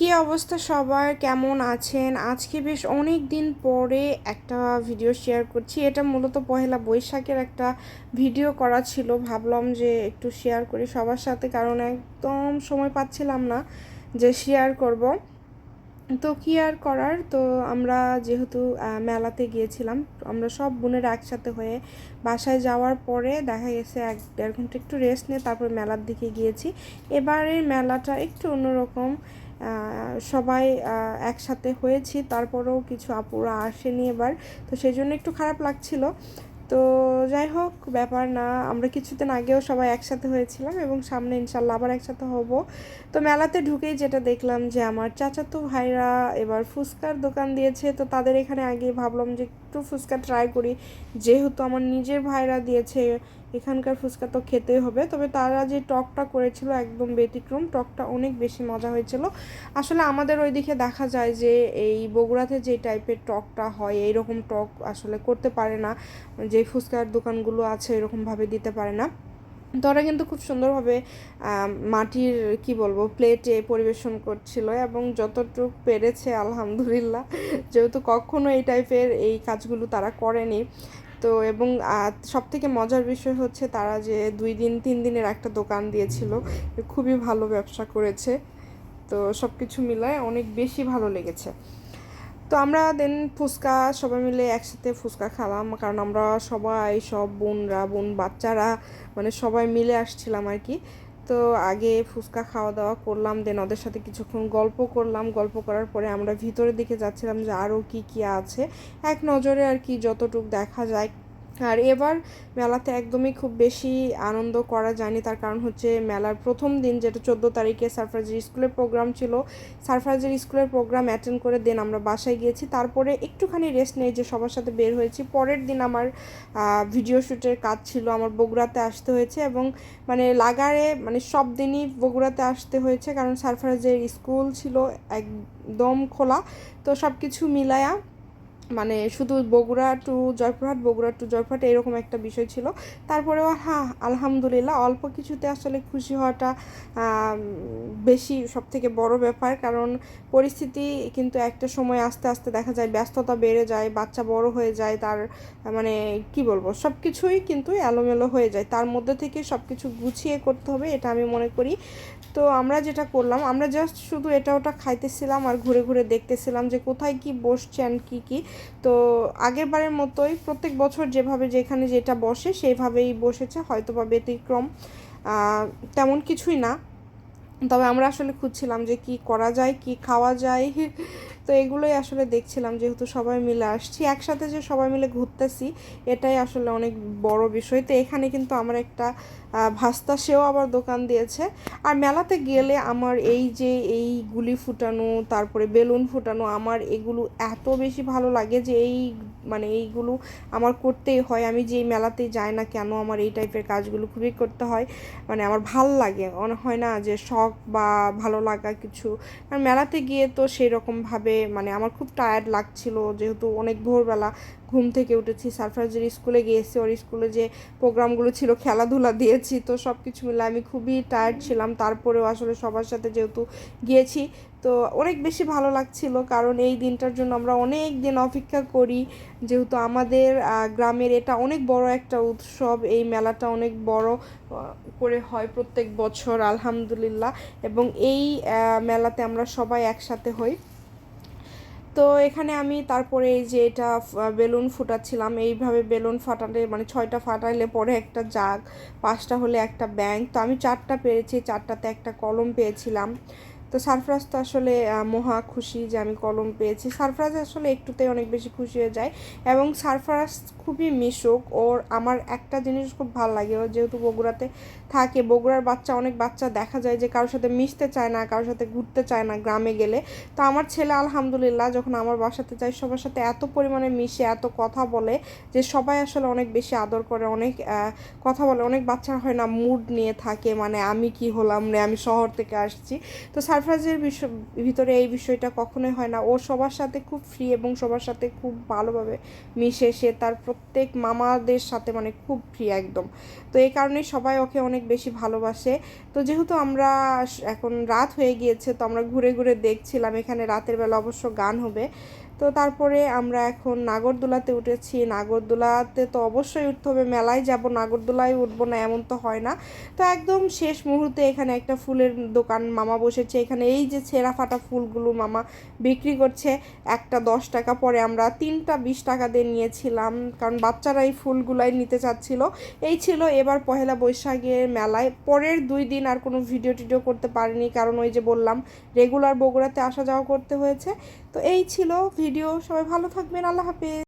কি অবস্থা সবার? কেমন আছেন? আজকে বেশ অনেক দিন পরে একটা ভিডিও শেয়ার করছি। এটা মূলত পহেলা বৈশাখের একটা ভিডিও করা ছিল। ভাবলাম যে একটু শেয়ার করি সবার সাথে, কারণ একদম সময় পাচ্ছিলাম না যে শেয়ার করব। তো কি আর করার? তো আমরা যেহেতু মেলাতে গিয়েছিলাম, আমরা সব বোনেরা একসাথে হয়ে বাসায় যাওয়ার পরে দেখা গেছে এক দেড় ঘণ্টা একটু রেস্ট নিয়ে তারপর মেলার দিকে গিয়েছি। এবারের মেলাটা একটু অন্যরকম। সবাই একসাথে হয়েছি। তারপরেও কিছু আপুরা আসেনি এবার। তো সেই জন্য একটু খারাপ লাগছিল। তো যাই হোক, ব্যাপার না। আমরা কিছুদিন আগেও সবাই একসাথে হয়েছিলাম এবং সামনে ইনশাল্লাহ আবার একসাথে হব। তো মেলাতে ঢুকেই যেটা দেখলাম যে, আমার চাচাতো ভাইরা এবার ফুচকার দোকান দিয়েছে। তো তাদের এখানে আগে ভাবলাম যে একটু ফুচকা ট্রাই করি। যেহেতু আমার নিজের ভাইরা দিয়েছে, এখানকার ফুচকা তো খেতেই হবে। তবে তারা যে টকটা করেছিল একদম ব্যতিক্রম, টকটা অনেক বেশি মজা হয়েছিল। আসলে আমাদের ওইদিকে দেখা যায় যে, এই বগুড়াতে যে টাইপের টকটা হয়, এইরকম টক আসলে করতে পারে না। যে ফুচকার দোকানগুলো আছে, এরকমভাবে দিতে পারে না। তো ওরা কিন্তু খুব সুন্দরভাবে মাটির, কি বলব প্লেটে পরিবেশন করছিল এবং যতটুকু পেরেছে, আলহামদুলিল্লাহ, যেহেতু কখনো এই টাইপের এই কাজগুলো তারা করেনি। তো এবং সব থেকে মজার বিষয় হচ্ছে তারা যে দুই দিন, তিন দিনের একটা দোকান দিয়েছিল, খুবই ভালো ব্যবসা করেছে। তো সব কিছু মিলায় অনেক বেশি ভালো লেগেছে। তো আমরা দেন ফুচকা সবাই মিলে একসাথে ফুচকা খেলাম। কারণ আমরা সবাই, সব বোনরা, বোন বাচ্চারা মানে সবাই মিলে আসছিলাম আর কি। তো আগে ফুচকা খাওয়া দাওয়া করলাম দেন ওদের সাথে কিছুক্ষণ গল্প করলাম। গল্প করার পরে আমরা ভিতরের দিকে যাচ্ছিলাম যে আরও কী কী আছে। এক নজরে আর কি যতটুক দেখা যায় আর এবার মেলাতে একদমই খুব বেশি আনন্দ করা যায়নি। তার কারণ হচ্ছে মেলার প্রথম দিন যেটা চোদ্দ তারিখে সারফরাজের স্কুলের প্রোগ্রাম ছিল সারফরাজের স্কুলের প্রোগ্রাম অ্যাটেন্ড করে দেন আমরা বাসায় গিয়েছি। তারপরে একটুখানি রেস্ট নেই যে সবার সাথে বের হয়েছি। পরের দিন আমার ভিডিও শ্যুটের কাজ ছিল, আমার বগুড়াতে আসতে হয়েছে এবং মানে লাগারে মানে সব দিনই বগুড়াতে আসতে হয়েছে কারণ সারফরাজের স্কুল ছিল একদম খোলা। তো সব কিছু মিলায়া মানে শুধু বগুড়া টু জয়পুরহাট, বগুড়া টু জয়পুরহাট এরকম একটা বিষয় ছিল। তারপরেও হ্যাঁ আলহামদুলিল্লাহ অল্প কিছুতে আসলে খুশি হওয়াটা বেশি সব থেকে বড় ব্যাপার। কারণ পরিস্থিতি কিন্তু একটা সময় আস্তে আস্তে দেখা যায় ব্যস্ততা বেড়ে যায়, বাচ্চা বড় হয়ে যায়, তার মানে কি বলব সব কিছুই কিন্তু এলোমেলো হয়ে যায়। তার মধ্যে থেকে সব কিছু গুছিয়ে করতে হবে, এটা আমি মনে করি। তো আমরা যেটা করলাম, আমরা জাস্ট শুধু এটা ওটা খাইতেছিলাম আর ঘুরে ঘুরে দেখতেছিলাম যে কোথায় কি বসছে অ্যান্ড কী কী। তো আগেরবারের মতোই প্রত্যেক বছর যেভাবে যেখানে যেটা বসে সেইভাবেই বসেছে হয়তো বা ব্যতিক্রম তেমন কিছুই না। তবে আমরা আসলে খুঁজছিলাম যে কি করা যায়, কি খাওয়া যায় তো এগুলোই আসলে দেখছিলাম, যেহেতু সবাই মিলে আসছি। একসাথে যে সবাই মিলে ঘুরতেছি, এটাই আসলে অনেক বড় বিষয়। তো এখানে কিন্তু আমার একটা ভাস্তা সেও আবার দোকান দিয়েছে। আর মেলাতে গেলে আমার এই যে এই গুলি ফুটানো, তারপরে বেলুন ফুটানো, আমার এগুলো এত বেশি ভালো লাগে যে এই মানে এইগুলো আমার করতেই হয়। আমি যেই মেলাতেই যাই না কেন, আমার এই টাইপের কাজগুলো খুবই করতে হয়। মানে আমার ভালো লাগে। মনে হয় না যে শখ বা ভালো লাগা কিছু। আর মেলাতে গিয়ে তো সেই রকমভাবে মানে আমার খুব টায়ার্ড লাগছিল, যেহেতু অনেক ভোরবেলা ঘুম থেকে উঠেছি সারফরাজের স্কুলে গিয়েছি, ওর স্কুলে যে প্রোগ্রামগুলো ছিল, খেলাধুলা দিয়েছি, তো সব কিছু মিলে আমি খুবই টায়ার্ড ছিলাম। তারপরেও আসলে সবার সাথে যেহেতু গিয়েছি, তো অনেক বেশি ভালো লাগছিল, কারণ এই দিনটার জন্য আমরা অনেক দিন অপেক্ষা করি। যেহেতু আমাদের গ্রামের এটা অনেক বড় একটা উৎসব, এই মেলাটা অনেক বড় করে হয় প্রত্যেক বছর, আলহামদুলিল্লাহ। এবং এই মেলাতে আমরা সবাই একসাথে হই। তো এখানে আমি তারপরে এই যে এটা বেলুন ফুটাচ্ছিলাম। এইভাবে বেলুন ফাটালে মানে ছয়টা ফাটাইলে পরে একটা জাগ, পাঁচটা হলে একটা ব্যাংক। তো আমি চারটা পেরেছি, চারটাতে একটা কলম পেয়েছিলাম। তো সারফরাজ তো আসলে মহা খুশি যে আমি কলম পেয়েছি। সারফরাজ আসলে একটুতেই অনেক বেশি খুশি হয়ে যায়। এবং সারফরাজ খুবই মিশুক। ওর, আমার একটা জিনিস খুব ভালো লাগে। ও যেহেতু বগুড়াতে থাকে, বগুড়ার বাচ্চা, অনেক বাচ্চা দেখা যায় যে কারোর সাথে মিশতে চায় না, কারোর সাথে ঘুরতে চায় না গ্রামে গেলে। তো আমার ছেলে আলহামদুলিল্লাহ যখন আমার বাসাতে যায়, সবার সাথে এত পরিমাণে মিশে, এত কথা বলে যে সবাই আসলে অনেক বেশি আদর করে, অনেক কথা বলে। অনেক বাচ্চা হয় না মুড নিয়ে থাকে মানে আমি কি হলাম রে, আমি শহর থেকে আসছি। তো স্যার সারফরাজের বিষয়, ভিতরে এই বিষয়টা কখনোই হয় না। ও সবার সাথে খুব ফ্রি এবং সবার সাথে খুব ভালোভাবে মিশে। সে তার প্রত্যেক মামাদের সাথে মানে খুব ফ্রি একদম। তো এই কারণে সবাই ওকে অনেক বেশি ভালোবাসে। তো যেহেতু আমরা এখন রাত হয়ে গিয়েছে, তো আমরা ঘুরে ঘুরে দেখছিলাম, এখানে রাতের বেলা অবশ্য গান হবে। তো তারপরে আমরা এখন নাগরদোলাতে উঠেছি। নাগরদোলাতে তো অবশ্যই উঠতে হবে, মেলায় যাব। নাগরদোলায় উঠবো না, এমন তো হয় না। তো একদম শেষ মুহূর্তে এখানে একটা ফুলের দোকান মামা বসেছে। এখানে এই যে ছেঁড়া ফাটা ফুলগুলো মামা বিক্রি করছে, একটা দশ টাকা পরে আমরা তিনটা বিশ টাকা দিয়ে নিয়েছিলাম, কারণ বাচ্চারা এই ফুলগুলাই নিতে চাচ্ছিল। এই ছিল এবার পহেলা বৈশাখের মেলায়। পরের দুই দিন আর কোনো ভিডিও টিডিও করতে পারিনি, কারণ ওই যে বললাম রেগুলার বগুড়াতে আসা যাওয়া করতে হয়েছে। তো এই ছিল ভিডিও। সবাই ভালো থাকবেন আল্লাহ হাফেজ।